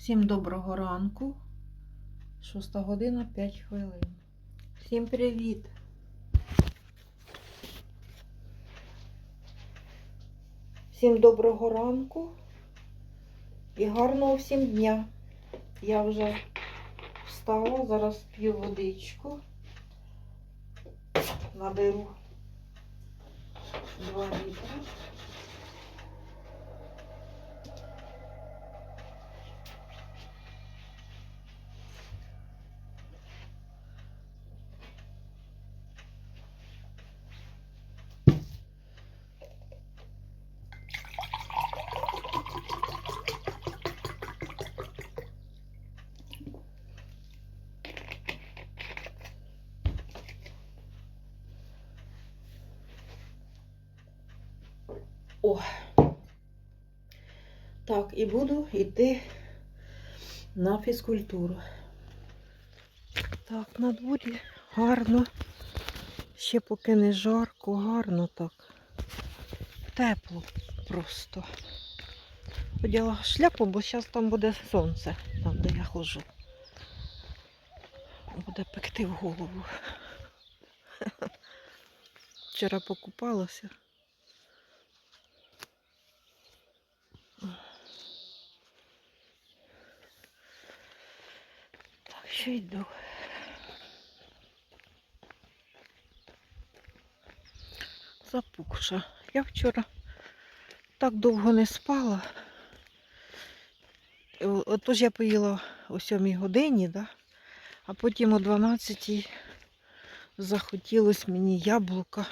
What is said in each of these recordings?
Всім доброго ранку. 6 година 5 хвилин. Всім привіт. Всім доброго ранку і гарного всім дня. Я вже встала, зараз п'ю водичку. Наберу 2 літри. О. Так, і буду йти на фізкультуру. Так, на дворі гарно. Ще поки не жарко, гарно так. Тепло просто. Одягла шляпу, бо зараз там буде сонце, там де я ходжу. Буде пекти в голову. Вчора покупалася. Що йду. Запухша. Я вчора так довго не спала. Е, Отож я поїла о 7 годині, да? а потім о 12 захотілось мені яблука.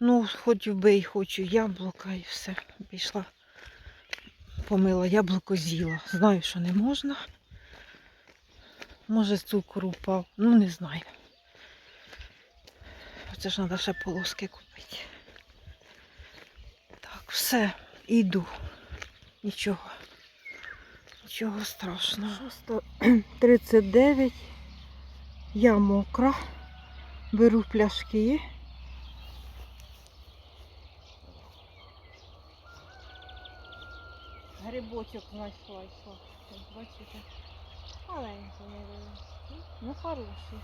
Ну, хоч вбий, хочу яблука і все. Пішла, помила яблуко, з'їла. Знаю, що не можна. Може, цукор упав, ну не знаю. Це ж треба ще полоски купити. Так, все, іду. Нічого. Нічого страшного. 6.39. Я мокра. Беру пляшки. Грибочок знайшла йшла. Бачите? Маленький не Ну хороший.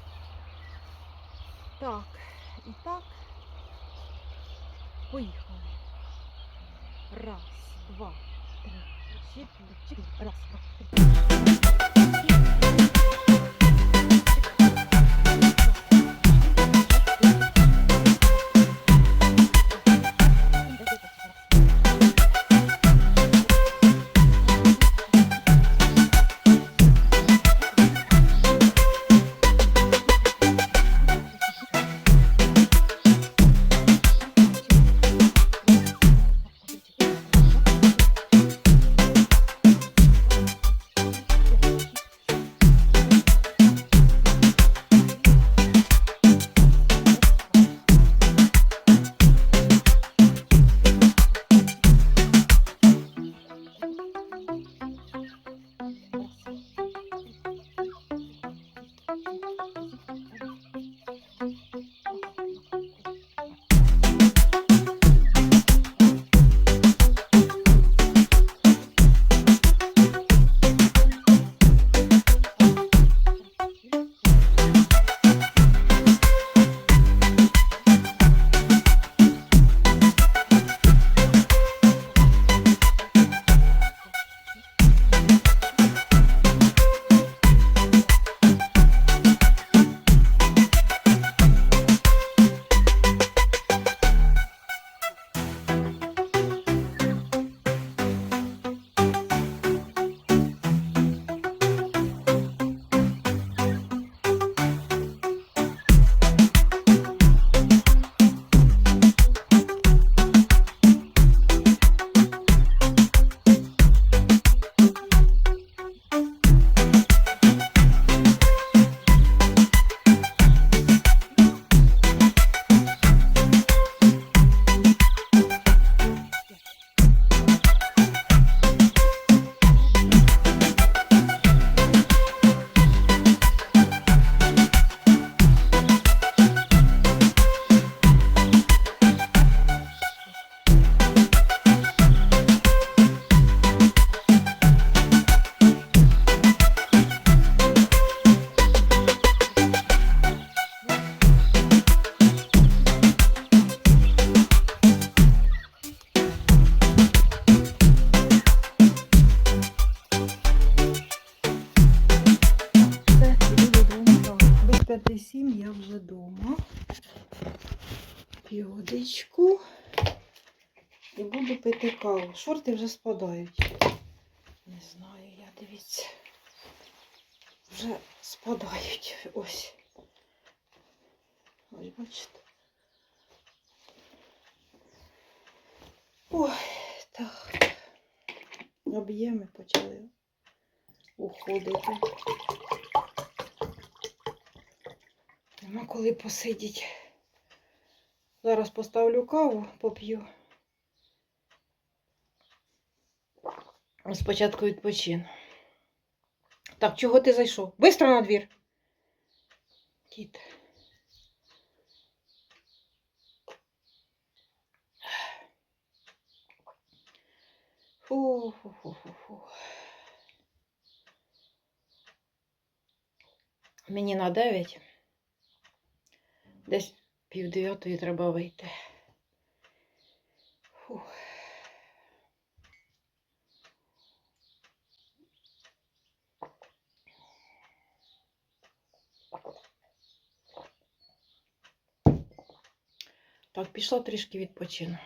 Так, і так. Поїхали. Раз, два, три. Раз, два, три. Каву. Шорти вже спадають. Не знаю, я дивіться. Вже спадають. Ось. Ось бачите. Ой, так. Об'єми почали уходити. Нема коли посидіть. Зараз поставлю каву, поп'ю. Спочатку відпочину. Так, чого ти зайшов? Бистро на двір. Кіт. Фу-фу-фу-фу-фу. Мені на 9. Десь пів дев'ятої треба вийти. Пішла трішки відпочину.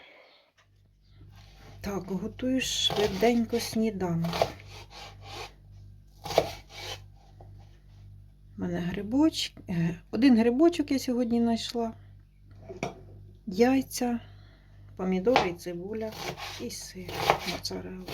Так, готую швиденько сніданок. У мене грибочок. е, Один грибочок я сьогодні знайшла. Яйця, помідори, цибуля і сир моцарелла.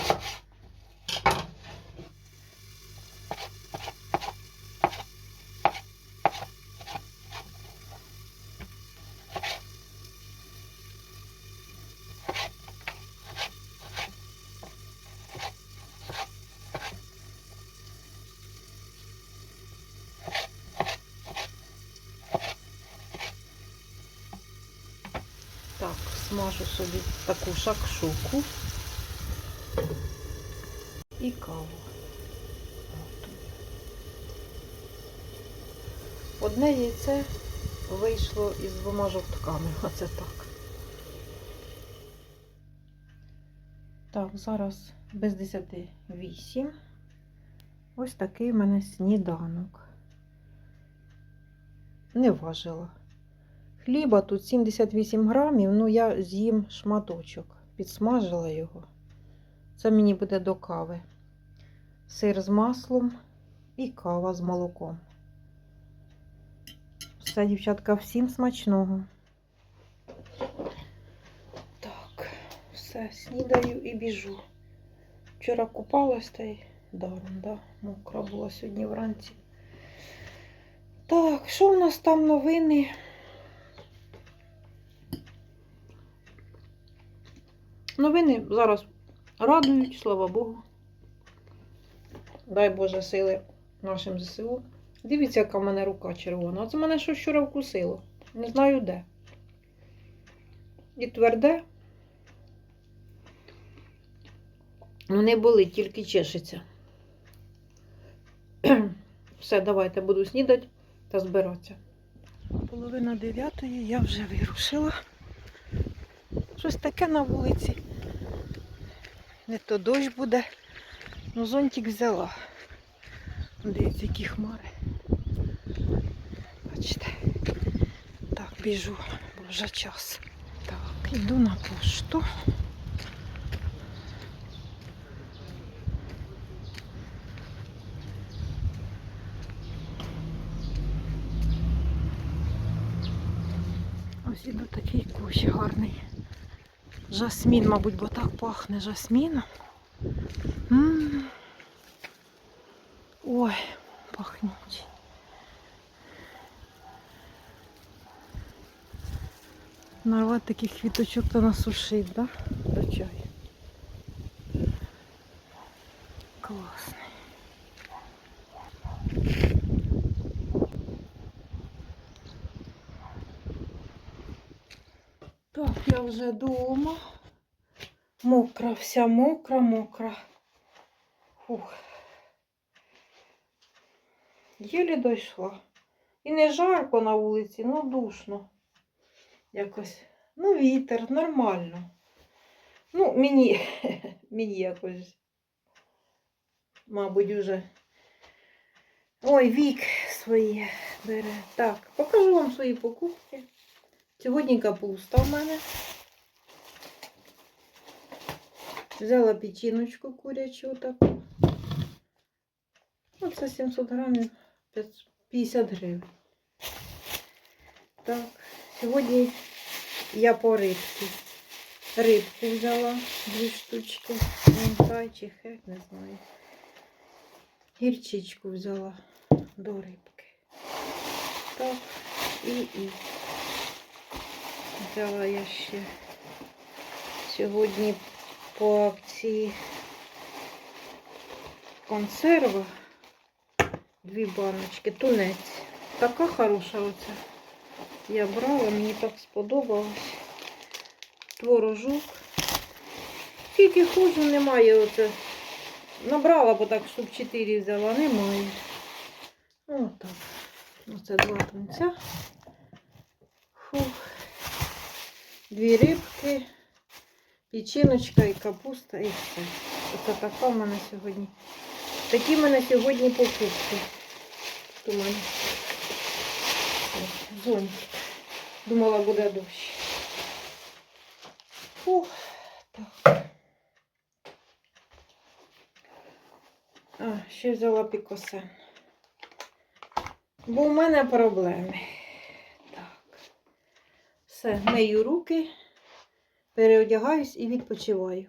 Так, смажу собі таку шакшуку і каву. Одне яйце вийшло із двома жовтками. Оце так. Так, зараз без 10 8. Ось такий в мене сніданок. Не важила. Хліба тут 78 грамів, ну я з'їм шматочок. Підсмажила його. Це мені буде до кави. Сир з маслом і кава з молоком. Все, дівчатка, всім смачного. Так, все, снідаю і біжу. Вчора купалась та й даром, да? Мокра була сьогодні вранці. Так, що в нас там новини? Новини зараз радують, слава Богу. Дай Боже сили нашим ЗСУ. Дивіться, яка в мене рука червона. Оце мене щось вчора вкусило. Не знаю де. І тверде. Ну, не болить, тільки чешеться. Все, давайте буду снідати та збиратися. Половина дев'ятої я вже вирушила. Щось таке на вулиці. Не то дощ буде. Ну, зонтик взяла. Дивіться, які хмари. Бачите. Так, біжу, бо вже час. Так, іду на пошту. Ось іду такий кущ гарний. Жасмін, мабуть, бо так пахне жасміном. Ой, пахнуть. Нарвати таких квіточок та насушить, да? До чаю. Класний. Я вже вдома. Мокра, вся мокра, мокра. Фух. Єлі дійшла. І не жарко на вулиці, ну душно. Якось. Ну, вітер, нормально. Ну, мені, мені якось, мабуть, уже. Ой, вік своє бере. Так, покажу вам свої покупки. Сьогодні капуста в мене. Взяла печіночку курячу таку. Оце 700 грамів 50 гривень. Так, сьогодні я по рибці. Рибку взяла дві штучки. Мінтай чи хек, не знаю. Гірчичку взяла до рибки. Так, і, і. Взяла я ще сьогодні по акції консерва. Дві баночки, тунець. Така хороша оця. Я брала, мені так сподобалось. Творожок. Скільки ходжу, немає оце. Набрала, бо так штук 4 взяла, немає. Отак. Оце два тунця. Фух. Дві рибки, печіночка і капуста і все. Оце така в мене сьогодні. Такі в мене сьогодні покупки. Тут зонтик. Думала, буде дощ. Фух, так. А, ще взяла пікосен. Бо в мене проблеми. Все, мию руки, переодягаюсь і відпочиваю.